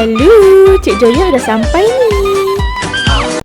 Hello, Cik Joya dah sampai ni.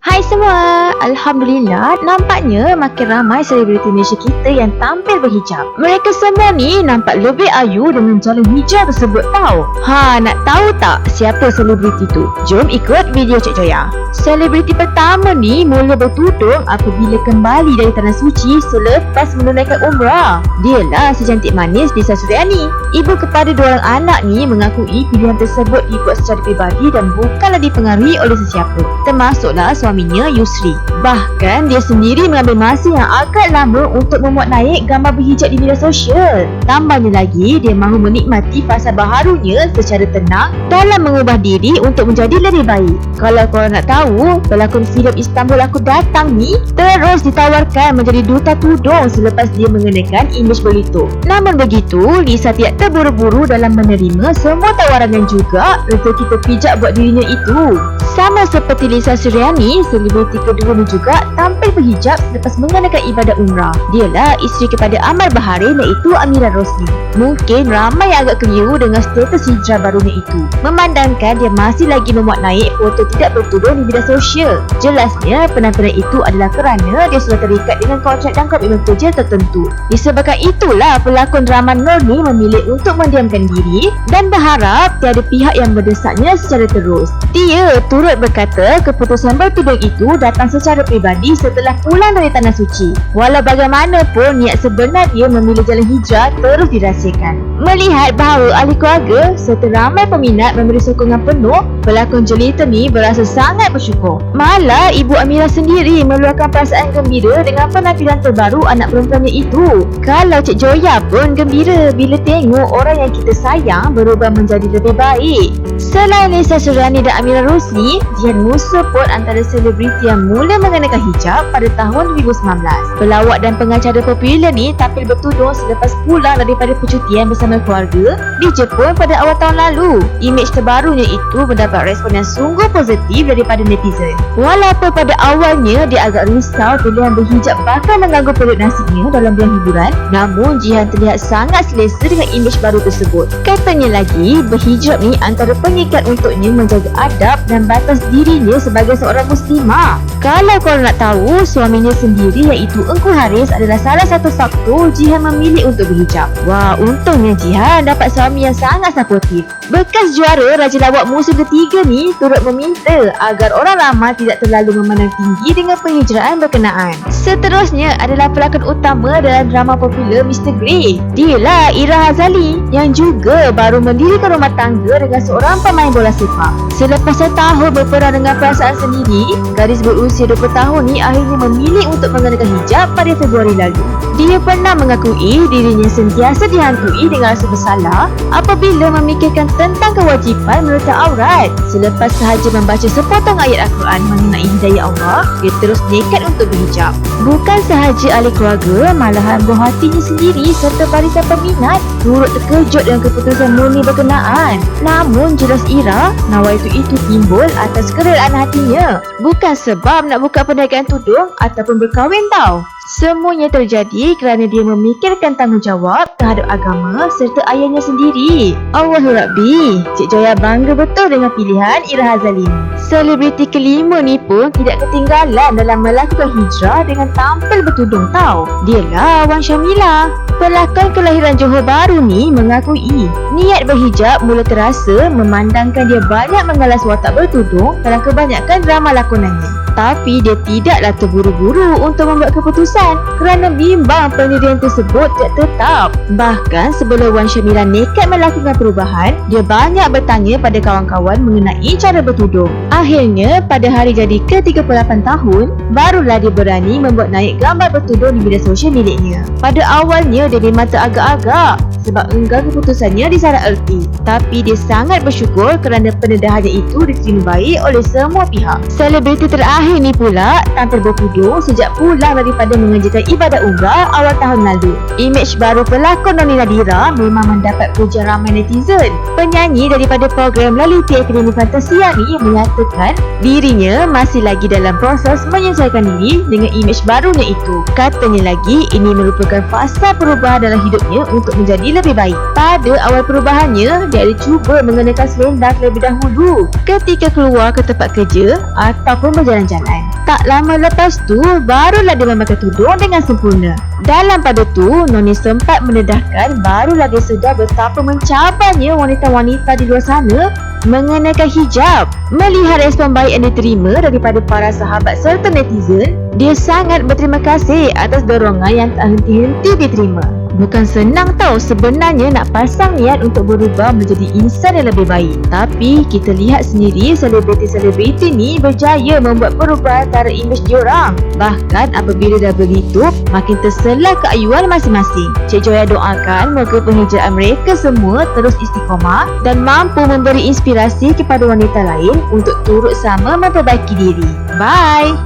Hai semua, Alhamdulillah nampaknya makin ramai selebriti Malaysia kita yang tampil berhijab. Mereka semua ni nampak lebih ayu dengan jalan hijab tersebut tau. Ha, nak tahu tak siapa selebriti tu? Jom ikut video Cik Joya. Selebriti pertama ni mula bertudung apabila kembali dari Tanah Suci selepas menunaikan umrah. Dialah secantik manis Lisa Suryani. Ibu kepada dua orang anak ni mengakui pilihan tersebut dibuat secara pribadi dan bukanlah dipengaruhi oleh sesiapa. Termasuklah suaminya Yusri. Bahkan dia sendiri mengambil masa yang agak lama untuk memuat naik gambar berhijab di media sosial. Tambahnya lagi, dia mahu menikmati fasa baharunya secara tenang dalam mengubah diri untuk menjadi lebih baik. Kalau korang nak tahu, pelakon filem Istanbul Aku Datang ni terus ditawarkan menjadi duta tudung selepas dia mengenakan imej berlitung. Namun begitu, Lisa tidak terburu-buru dalam menerima semua tawaran dan juga rezeki terpijak buat dirinya itu. Sama seperti Lisa Suryani, selebriti kedua ni juga tampil berhijab selepas mengenakan ibadat umrah. Dialah isteri kepada Amar Baharin iaitu Amira Rosli. Mungkin ramai yang agak keliru dengan status hijrah barunya itu. Memandangkan dia masih lagi memuat naik foto tidak bertudung di media sosial. Jelasnya penampilan itu adalah kerana dia sudah terikat dengan kontrak dan komitmen kerja tertentu. Disebabkan itulah pelakon drama Nur ni memilih untuk mendiamkan diri dan berharap tiada pihak yang mendesaknya secara terus. Dia turut berkata keputusan bertudung itu datang secara pribadi setelah pulang dari Tanah Suci. Walau bagaimanapun niat sebenar dia memilih jalan hijrah terus dirahsiakan. Melihat bahawa ahli keluarga serta ramai peminat memberi sokongan penuh, pelakon jelita ni berasa sangat bersyukur. Malah ibu Amira sendiri meluahkan perasaan gembira dengan penampilan terbaru anak perempuannya itu. Kalau Cik Joya pun gembira bila tengok orang yang kita sayang berubah menjadi lebih baik. Selain Lisa Suryani dan Amira Rosli, Jihan Musa pun antara selebriti yang mula mengenakan hijab pada tahun 2019. Pelawak dan pengacara popular ni tampil bertudung selepas pulang daripada percutian bersama keluarga di Jepun pada awal tahun lalu. Imej terbarunya itu mendapat respon yang sungguh positif daripada netizen. Walaupun pada awalnya dia agak risau pilihan berhijab bakal mengganggu perut nasinya dalam bidang hiburan, namun Jihan terlihat sangat selesa dengan imej baru tersebut. Katanya lagi, berhijab ni antara pengikat untuknya menjaga adab dan batas dirinya sebagai seorang muslimah. Kalau korang nak tahu, suaminya sendiri iaitu Engku Haris adalah salah satu faktor Jihan memilih untuk berhijab. Wah, untungnya Jihan dapat suami yang sangat supportif. Bekas juara Raja Lawak musim ketiga ni turut meminta agar orang lama tidak terlalu memandang tinggi dengan penghijraan berkenaan. Seterusnya adalah pelakon utama dalam drama popular Mr. Grey. Dialah Ira Hazali yang juga baru mendirikan rumah tangga dengan seorang pemain bola sepak. Selepas setahun berperang dengan perasaan sendiri, gadis berusia 20 tahun ni akhirnya memilih untuk mengenakan hijab pada Februari lalu. Dia pernah mengakui dirinya sentiasa dihantui dengan rasa bersalah apabila memikirkan tentang kewajipan menutup aurat. Selepas sahaja membaca sepotong ayat Al-Quran mengenai hidayah Allah, dia terus nekat untuk berhijab. Bukan sahaja ahli keluarga, malahan buah hatinya sendiri serta barisan peminat turut terkejut dengan keputusan murni berkenaan. Namun jelas Ira, nawa itu itu timbul atas kerelaan hatinya. Bukan sebab nak buka perniagaan tudung ataupun berkahwin tau. Semuanya terjadi kerana dia memikirkan tanggungjawab terhadap agama serta ayahnya sendiri. Allahu Rabbi, Cik Joya bangga betul dengan pilihan Ira Hazali. Selebriti kelima ni pun tidak ketinggalan dalam melakukan hijrah dengan tampil bertudung tau. Dialah Wan Syamila. Pelakon kelahiran Johor Baru ni mengakui niat berhijab mula terasa memandangkan dia banyak mengalas watak bertudung dalam kebanyakan drama lakonannya. Tapi dia tidaklah terburu-buru untuk membuat keputusan kerana bimbang pendirian tersebut tidak tetap. Bahkan sebelum Wan Syamila nekat melakukan perubahan, dia banyak bertanya pada kawan-kawan mengenai cara bertudung. Akhirnya, pada hari jadi ke-38 tahun, barulah dia berani membuat naik gambar bertudung di media sosial miliknya. Pada awalnya, dia memang teragak-agak sebab enggan keputusannya disalah erti. Tapi dia sangat bersyukur kerana pendedahannya itu diterima baik oleh semua pihak. Selebriti terakhir ni pula tampil bertudung sejak pulang daripada mengerjakan ibadat umrah awal tahun lalu. Imej baru pelakon Noni Nadira memang mendapat pujian ramai netizen. Penyanyi daripada program Laliti Akademi Fantasia ni menyatakan dirinya masih lagi dalam proses menyesuaikan diri dengan imej barunya itu. Katanya lagi ini merupakan fasa perubahan dalam hidupnya untuk menjadi lebih baik. Pada awal perubahannya, dia ada cuba mengenakan selendang terlebih dahulu ketika keluar ke tempat kerja ataupun berjalan-jalan. Tak lama lepas tu, barulah dia memakai tudung dengan sempurna. Dalam pada tu, Noni sempat mendedahkan barulah dia sedar betapa mencabarnya wanita-wanita di luar sana mengenakan hijab. Melihat respon baik yang diterima daripada para sahabat serta netizen, dia sangat berterima kasih atas dorongan yang tak henti-henti diterima. Bukan senang tau sebenarnya nak pasang niat untuk berubah menjadi insan yang lebih baik. Tapi kita lihat sendiri selebriti-selebriti ni berjaya membuat perubahan antara imej diorang. Bahkan apabila dah begitu, makin terselah keayuan masing-masing. Cik Joya doakan moga penghijraan mereka semua terus istiqomah dan mampu memberi inspirasi kepada wanita lain untuk turut sama memperbaiki diri. Bye!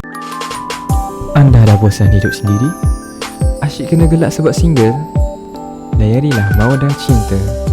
Anda dah bosan hidup sendiri? Asyik kena gelak sebab single? Layarilah Mawar dan Cinta.